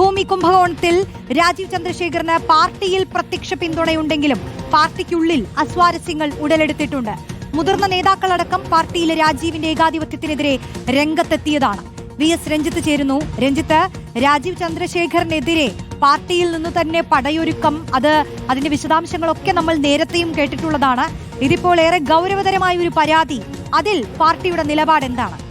ഭൂമി കുംഭകോണത്തിൽ രാജീവ് ചന്ദ്രശേഖറിന് പാർട്ടിയിൽ പ്രത്യക്ഷ പിന്തുണയുണ്ടെങ്കിലും പാർട്ടിക്കുള്ളിൽ അസ്വാരസ്യങ്ങൾ ഉടലെടുത്തിട്ടുണ്ട്. മുതിർന്ന നേതാക്കളടക്കം പാർട്ടിയിലെ രാജീവിന്റെ ഏകാധിപത്യത്തിനെതിരെ രംഗത്തെത്തിയതാണ്. വി എസ് രഞ്ജിത്ത് ചേരുന്നു. രഞ്ജിത്ത് രാജീവ് ചന്ദ്രശേഖറിനെതിരെ പാർട്ടിയിൽ നിന്ന് തന്നെ പടയൊരുക്കം. അത് അതിന്റെ വിശദാംശങ്ങളൊക്കെ നമ്മൾ നേരത്തെയും കേട്ടിട്ടുള്ളതാണ്. ഇതിപ്പോൾ ഏറെ ഗൗരവതരമായ ഒരു പരാതി. അതിൽ പാർട്ടിയുടെ നിലപാട് എന്താണ്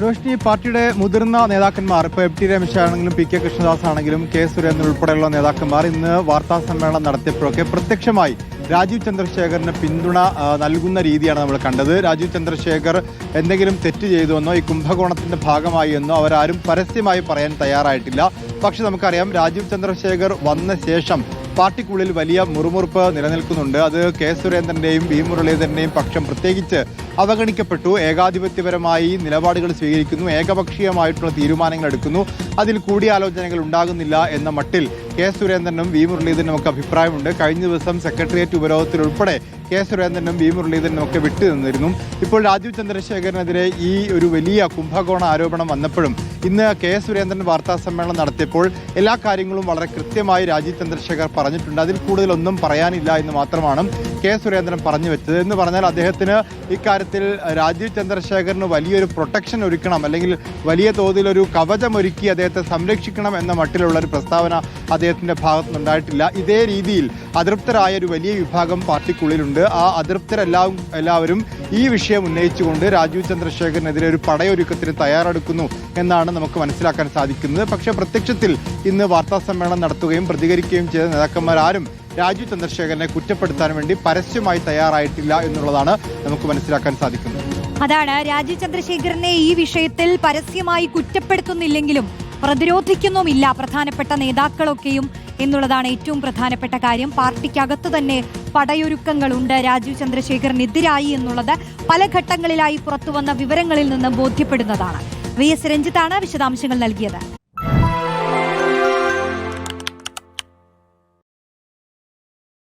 രോഷിനി പാർട്ടിയുടെ മുതിർന്ന നേതാക്കന്മാർ ഇപ്പോൾ എം ടി രമേശ് ആണെങ്കിലും പി കെ കൃഷ്ണദാസ് ആണെങ്കിലും കെ സുരേന്ദ്രൻ ഉൾപ്പെടെയുള്ള നേതാക്കന്മാർ ഇന്ന് വാർത്താ സമ്മേളനം നടത്തിയപ്പോഴൊക്കെ പ്രത്യക്ഷമായി രാജീവ് ചന്ദ്രശേഖറിന് പിന്തുണ നൽകുന്ന രീതിയാണ് നമ്മൾ കണ്ടത്. രാജീവ് ചന്ദ്രശേഖർ എന്തെങ്കിലും തെറ്റ് ചെയ്തുവെന്നോ ഈ കുംഭകോണത്തിന്റെ ഭാഗമായി എന്നോ അവരാരും പരസ്യമായി പറയാൻ തയ്യാറായിട്ടില്ല. പക്ഷെ നമുക്കറിയാം രാജീവ് ചന്ദ്രശേഖർ വന്ന ശേഷം പാർട്ടിക്കുള്ളിൽ വലിയ മുറുമുറുപ്പ് നിലനിൽക്കുന്നുണ്ട്. അത് കെ സുരേന്ദ്രന്റെയും വി മുരളീധരന്റെയും പക്ഷം പ്രത്യേകിച്ച് അവഗണിക്കപ്പെട്ടു. ഏകാധിപത്യപരമായി നിലപാടുകൾ സ്വീകരിക്കുന്നു. ഏകപക്ഷീയമായിട്ടുള്ള തീരുമാനങ്ങൾ എടുക്കുന്നു. അതിൽ കൂടിയാലോചനകൾ ഉണ്ടാകുന്നില്ല എന്ന മട്ടിൽ കെ സുരേന്ദ്രനും വി മുരളീധരനും ഒക്കെ അഭിപ്രായമുണ്ട്. കഴിഞ്ഞ ദിവസം സെക്രട്ടേറിയറ്റ് ഉപരോധത്തിൽ ഉൾപ്പെടെ കെ സുരേന്ദ്രനും വി മുരളീധരനും ഒക്കെ വിട്ടുനിന്നിരുന്നു ഇപ്പോൾ രാജീവ് ചന്ദ്രശേഖരനെതിരെ ഈ ഒരു വലിയ കുംഭകോണ ആരോപണം വന്നപ്പോഴും ഇന്ന് കെ സുരേന്ദ്രൻ വാർത്താ സമ്മേളനം നടത്തിയപ്പോൾ എല്ലാ കാര്യങ്ങളും വളരെ കൃത്യമായി രാജീവ് ചന്ദ്രശേഖർ പറഞ്ഞിട്ടുണ്ട്. അതിൽ കൂടുതലൊന്നും പറയാനില്ല എന്ന് മാത്രമാണ് കെ സുരേന്ദ്രൻ പറഞ്ഞു വെച്ചത്. എന്ന് പറഞ്ഞാൽ അദ്ദേഹത്തിന് ഇക്കാര്യത്തിൽ രാജീവ് ചന്ദ്രശേഖറിന് വലിയൊരു പ്രൊട്ടക്ഷൻ ഒരുക്കണം അല്ലെങ്കിൽ വലിയ തോതിൽ ഒരു കവചം ഒരുക്കി അദ്ദേഹത്തെ സംരക്ഷിക്കണം എന്ന മട്ടിലുള്ള ഒരു പ്രസ്താവന അദ്ദേഹത്തിന്റെ ഭാഗത്തുനിന്നുണ്ടായിട്ടില്ല. ഇതേ രീതിയിൽ അതൃപ്തരായ ഒരു വലിയ വിഭാഗം പാർട്ടിക്കുള്ളിലുണ്ട്. ആ അതൃപ്തരെല്ലാം എല്ലാവരും ഈ വിഷയം ഉന്നയിച്ചുകൊണ്ട് രാജീവ് ചന്ദ്രശേഖരനെതിരെ ഒരു പടയൊരുക്കത്തിന് തയ്യാറെടുക്കുന്നു എന്നാണ് നമുക്ക് മനസ്സിലാക്കാൻ സാധിക്കുന്നത്. പക്ഷേ പ്രത്യക്ഷത്തിൽ ഇന്ന് വാർത്താ സമ്മേളനം നടത്തുകയും പ്രതികരിക്കുകയും ചെയ്ത നേതാക്കന്മാരാരും രാജീവ് ചന്ദ്രശേഖരനെ കുറ്റപ്പെടുത്താൻ വേണ്ടി പരസ്യമായി തയ്യാറായിട്ടില്ല എന്നുള്ളതാണ് നമുക്ക് മനസ്സിലാക്കാൻ സാധിക്കുന്നത്. അതാണ് രാജീവ് ചന്ദ്രശേഖരനെ ഈ വിഷയത്തിൽ പരസ്യമായി കുറ്റപ്പെടുത്തുന്നില്ലെങ്കിലും പ്രതിരോധിക്കുന്നുമില്ല. പ്രധാനപ്പെട്ട നേതാക്കളൊക്കെയും എന്നുള്ളതാണ് ഏറ്റവും പ്രധാനപ്പെട്ട കാര്യം. പാർട്ടിക്കകത്ത് തന്നെ പടയൊരുക്കങ്ങളുണ്ട്. രാജീവ് ചന്ദ്രശേഖരനെതിരായി എന്നുള്ളത് പല ഘട്ടങ്ങളിലായി പുറത്തുവന്ന വിവരങ്ങളിൽ നിന്ന് ബോധ്യപ്പെടുന്നതാണ്. വി എസ് രഞ്ജിത്താണ് വിശദാംശങ്ങൾ നൽകിയത്.